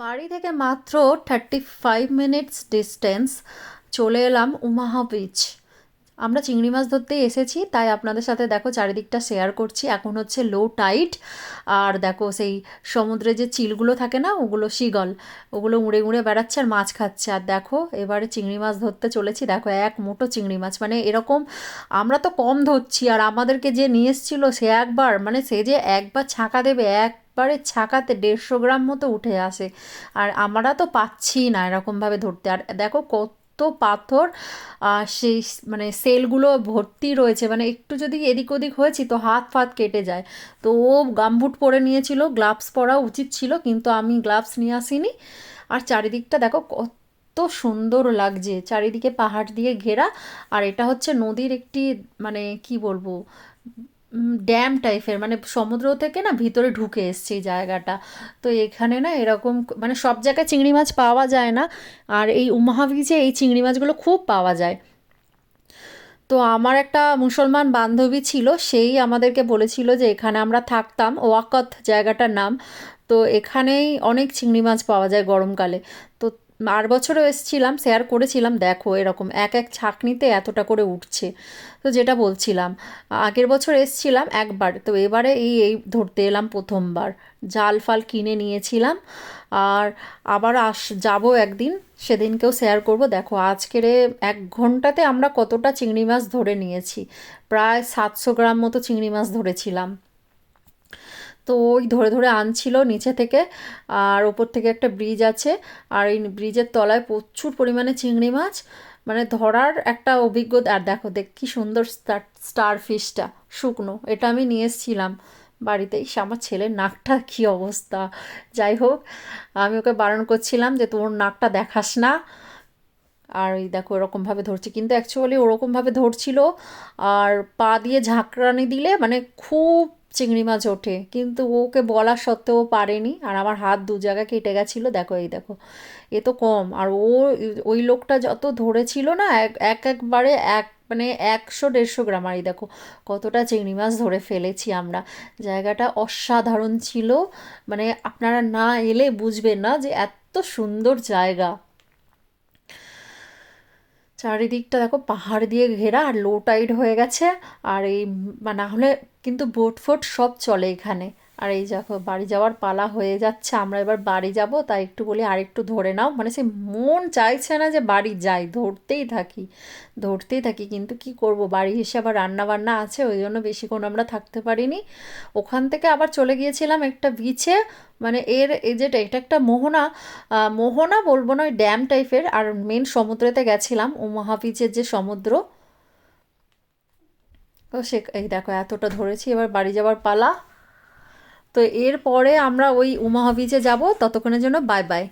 বাড়ি থেকে মাত্র থার্টি ফাইভ মিনিটস ডিস্টেন্স চলে এলাম উমাহা বিচ আমরা চিংড়ি মাছ ধরতেই এসেছি, তাই আপনাদের সাথে দেখো চারিদিকটা শেয়ার করছি। এখন হচ্ছে লো টাইট আর দেখো সেই সমুদ্রে যে চিলগুলো থাকে না, ওগুলো শিগল, ওগুলো উড়ে উড়ে বেড়াচ্ছে আর মাছ খাচ্ছে। আর দেখো, এবারে চিংড়ি মাছ ধরতে চলেছি। দেখো, এক মোটো চিংড়ি মাছ মানে এরকম আমরা তো কম ধরছি। আর আমাদেরকে যে নিয়ে এসেছিল, সে একবার মানে সে যে একবার ছাঁকা দেবে একবারে ছাকাতে দেড়শো গ্রাম মতো উঠে আসে। আর আমরা তো পাচ্ছি না এরকমভাবে ধরতে। আর দেখো কত পাথর আহ, সেই মানে সেলগুলো ভর্তি রয়েছে। মানে একটু যদি এদিক ওদিক হয়েছি তো হাত ফাত কেটে যায়। তো ও গামবুট পরে নিয়েছিল গ্লাভস পরা উচিত ছিল কিন্তু আমি গ্লাভস নিয়ে আসিনি। আর চারিদিকটা দেখো কত সুন্দর লাগছে। চারিদিকে পাহাড় দিয়ে ঘেরা। আর এটা হচ্ছে নদীর একটি মানে কি বলব ড্যাম টাইপের মানে সমুদ্র থেকে না ভিতরে ঢুকে এসছে এই জায়গাটা। তো এখানে না এরকম মানে সব জায়গায় চিংড়ি মাছ পাওয়া যায় না। আর এই উমাহা বিচে এই চিংড়ি মাছগুলো খুব পাওয়া যায়। তো আমার একটা মুসলমান বান্ধবী ছিল, সেই আমাদেরকে বলেছিল যে এখানে আমরা থাকতাম, ওয়াকত জায়গাটার নাম। তো এখানেই অনেক চিংড়ি মাছ পাওয়া যায় গরমকালে। তো আর বছরও এসেছিলাম শেয়ার করেছিলাম, দেখো এরকম এক এক ছাকনিতে এতটা করে উঠছে। তো যেটা বলছিলাম, আগের বছর এসেছিলাম একবার, তো এবারে এই এই ধরতে এলাম প্রথমবার। জাল ফাল কিনে নিয়েছিলাম, আর আবার আস, যাব একদিন, সেদিনকেও শেয়ার করব। দেখো আজকের এক ঘন্টাতে আমরা কতটা চিংড়ি মাছ ধরে নিয়েছি, প্রায় সাতশো গ্রাম মতো চিংড়ি মাছ ধরেছিলাম। তো ওই ধরে ধরে আনছিল নিচে থেকে, আর ওপর থেকে একটা ব্রিজ আছে, আর এই ব্রিজের তলায় প্রচুর পরিমাণে চিংড়ি মাছ মানে ধরার একটা অভিজ্ঞতা, আর দেখো দেখ কি সুন্দর স্টার ফিশটা শুকনো, এটা আমি নিয়ে এসেছিলাম বাড়িতে, ইস, আমার ছেলের নাকটা কি অবস্থা, যাই হোক, আমি ওকে বারণ করছিলাম যে তোর নাকটা দেখাস না আর এই দেখো এরকমভাবে ধরছে। কিন্তু অ্যাকচুয়ালি ওরকমভাবে ধরছিল আর পা দিয়ে ঝাঁকড়ানি দিলে মানে খুব চিংড়ি মাছ ওঠে। কিন্তু ওকে বলা সত্ত্বেও পারেনি আর আমার হাত দু জায়গায় কেটে গেছিল। দেখো এই দেখো, এ তো কম। আর ও ওই লোকটা যত ধরেছিল না, এক এক একবারে এক মানে একশো দেড়শো গ্রাম। আর এই দেখো কতটা চিংড়ি মাছ ধরে ফেলেছি আমরা। জায়গাটা অসাধারণ ছিল। মানে আপনারা না এলে বুঝবেন না যে এত সুন্দর জায়গা। চারিদিকটা দেখো পাহাড় দিয়ে ঘেরা আর লো টাইড হয়ে গেছে। আর এই মানে না হলে কিন্তু বোট ফোট সব চলে এখানে। আর এই দেখো, বাড়ি যাওয়ার পালা হয়ে যাচ্ছে, আমরা এবার বাড়ি যাব, তাই একটু বলি আর একটু ধরে নাও। মানে সে মন চাইছে না যে বাড়ি যাই, ধরতেই থাকি ধরতেই থাকি, কিন্তু কি করব? বাড়ি এসে আবার রান্না বান্না আছে, ওই জন্য বেশিক্ষণ আমরা থাকতে পারিনি। ওখান থেকে আবার চলে গিয়েছিলাম একটা বিচে মানে এর এই যেটা, এটা একটা মোহনা মোহনা বলব না, ওই ড্যাম টাইপের আর মেন সমুদ্রেতে গেছিলাম ওমাহা বিচের যে সমুদ্র। তো সে, এই দেখো, এতটা ধরেছি, এবার বাড়ি যাওয়ার পালা। তো এরপরে আমরা ওই উমা হবিজে যাব ততক্ষণের জন্য বাই বাই